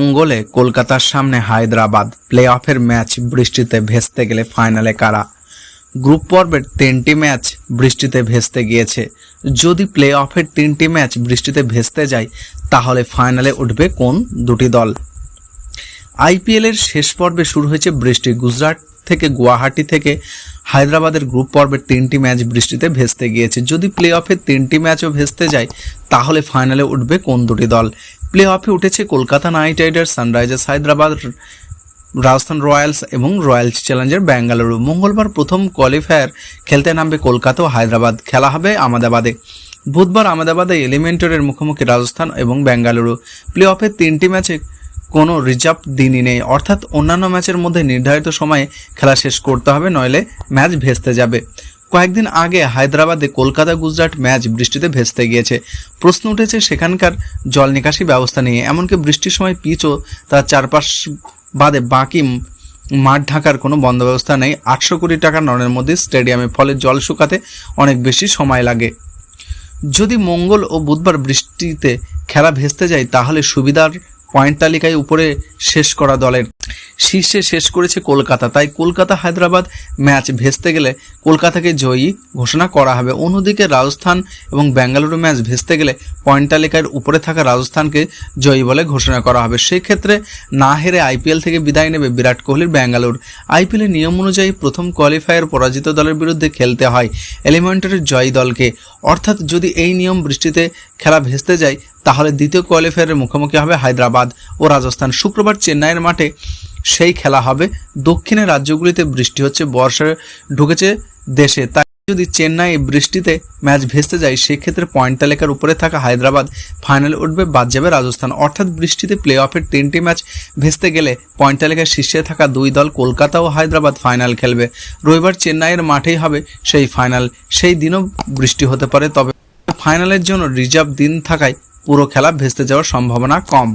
মঙ্গলে কলকাতার সামনে হায়দ্রাবাদ। প্লে অফের ম্যাচ বৃষ্টিতে ভেস্তে গেলে ফাইনালে কারা? গ্রুপ পর্বের তিনটি ম্যাচ বৃষ্টিতে ভেস্তে গিয়েছে। যদি প্লে অফের তিনটি ম্যাচ বৃষ্টিতে ভেস্তে যায়, তাহলে ফাইনালে উঠবে কোন দুটি দল? আইপিএল এর শেষ পর্বে শুরু হয়েছে বৃষ্টি। গুজরাট থেকে গুয়াহাটি থেকে হায়দ্রাবাদের গ্রুপ পর্বের তিনটি ম্যাচ বৃষ্টিতে ভেস্তে গিয়েছে। যদি প্লে অফে তিনটি ম্যাচও ভেস্তে যায়, তাহলে ফাইনালে উঠবে কোন দুটি দল? প্লে অফে উঠেছে Kolkata Knight Riders, Sunrisers, Hyderabad, Rajasthan Royals এবং রয়্যালস চ্যালেঞ্জার বেঙ্গালুরু মঙ্গলবার প্রথম কোয়ালিফায়ার খেলতে নামবে কলকাতা ও হায়দ্রাবাদ। খেলা হবে আহমেদাবাদে। বুধবার আহমেদাবাদে এলিমেন্টরের মুখোমুখি রাজস্থান এবং বেঙ্গালুরু প্লে অফের তিনটি ম্যাচে কোনো রিজার্ভ দিনই নেই। অর্থাৎ অন্যান্য ম্যাচের মধ্যে নির্ধারিত সময়ে খেলা শেষ করতে হবে, নইলে ম্যাচ ভেস্তে যাবে। কয়েকদিন আগে হায়দ্রাবাদে কলকাতা গুজরাট ম্যাচ বৃষ্টিতে ভেস্তে গিয়েছে। প্রশ্ন উঠেছে সেখানকার জল নিকাশি ব্যবস্থা নিয়ে। এমনকি বৃষ্টির সময় পিচও তার চারপাশ বাদে বাকি মাঠ ঢাকার কোনো বন্দোবস্তা নেই। আটশো কোটি টাকা ননের মধ্যে স্টেডিয়ামে, ফলে জল শুকাতে অনেক বেশি সময় লাগে। যদি মঙ্গল ও বুধবার বৃষ্টিতে খেলা ভেস্তে যায়, তাহলে সুবিধার পয়েন্ট তালিকায় উপরে শেষ করা দলের শীর্ষে শেষ করেছে কলকাতা। তাই কলকাতা হায়দ্রাবাদ ম্যাচ ভেস্তে গেলে কলকাতাকে জয়ী ঘোষণা করা হবে। অন্যদিকে রাজস্থান এবং বেঙ্গালুরু ম্যাচ ভেস্তে গেলে পয়েন্ট তালিকার উপরে থাকা রাজস্থানকে জয়ী বলে ঘোষণা করা হবে। সেই ক্ষেত্রে না হেরে আইপিএল থেকে বিদায় নেবে বিরাট কোহলির ব্যাঙ্গালোর আইপিএলের নিয়ম অনুযায়ী প্রথম কোয়ালিফায়ার পরাজিত দলের বিরুদ্ধে খেলতে হয়। এলিমেন্টারের জয়ী দলকে। অর্থাৎ যদি এই নিয়ম বৃষ্টিতে খেলা ভেস্তে যায় তাহলে দ্বিতীয় কোয়ালিফায়ারের মুখোমুখি হবে হায়দ্রাবাদ ও রাজস্থান। শুক্রবার চেন্নাইয়ের মাঠে সেই খেলা হবে। দক্ষিণের রাজ্যগুলিতে বৃষ্টি হচ্ছে বর্ষা ঢুকেছে দেশে। তাই যদি চেন্নাই বৃষ্টিতে ম্যাচ ভেস্তে যায়, সেক্ষেত্রে পয়েন্ট তালিকার উপরে থাকা হায়দ্রাবাদ ফাইনালে উঠবে, বাদ যাবে রাজস্থান। অর্থাৎ বৃষ্টিতে প্লে অফের তিনটি ম্যাচ ভেস্তে গেলে পয়েন্ট তালিকার শীর্ষে থাকা দুই দল কলকাতা ও হায়দ্রাবাদ ফাইনাল খেলবে। রবিবার চেন্নাইয়ের মাঠেই হবে সেই ফাইনাল। সেই দিনও বৃষ্টি হতে পারে, তবে ফাইনালের জন্য রিজার্ভ দিন থাকায় পুরো খেলা ভেস্তে যাওয়ার সম্ভাবনা কম।